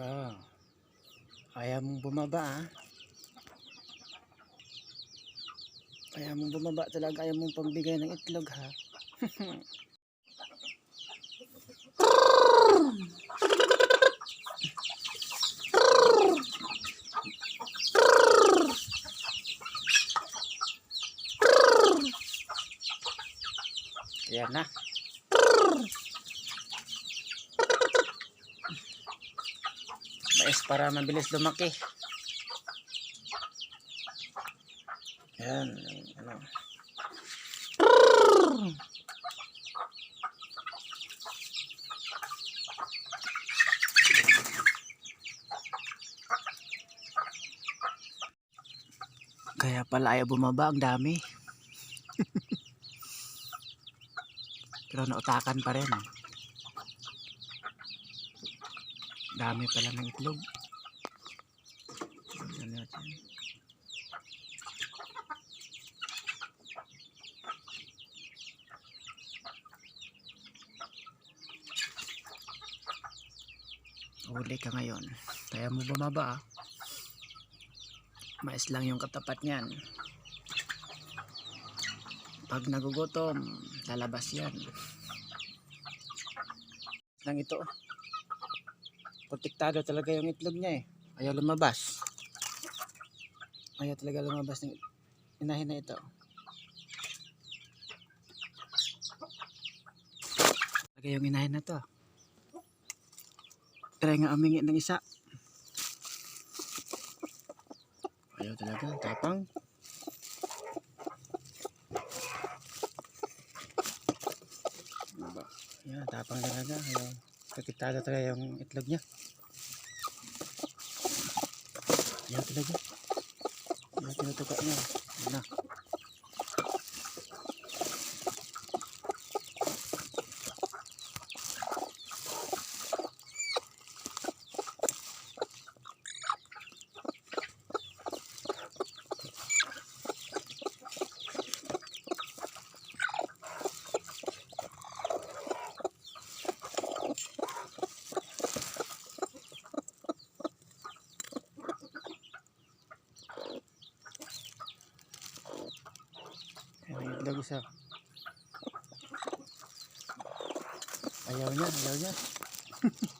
Oh. Ayaw mong bumaba ah. Ayaw mong bumaba talaga. Ayaw mong pambigay ng itlog ha. Ayan na. Mais para mabilis lumaki. Ayan. Ano. Kaya pala ayaw bumaba. Ang dami. Pero nautakan pa rin. Dami pala ng itlog. Tingnan natin. Huli ka ngayon. Kaya mo bumaba ah. Mais lang yung katapat niyan. Pag nagugutom, lalabas yan. Lang ito. Protektado talaga yung itlog niya eh. Ayaw lumabas. Ayaw talaga lumabas ng inahin na ito. Talaga yung inahin na to. Try nga umingi ng isa. Ayaw talaga. Tapang. Ano? Yan, tapang talaga. Ayaw. Protektado talaga yung itlog niya. Ayaw talaga. Ayaw tinutuka niya. Yan na. Ayaw yung itlog isa.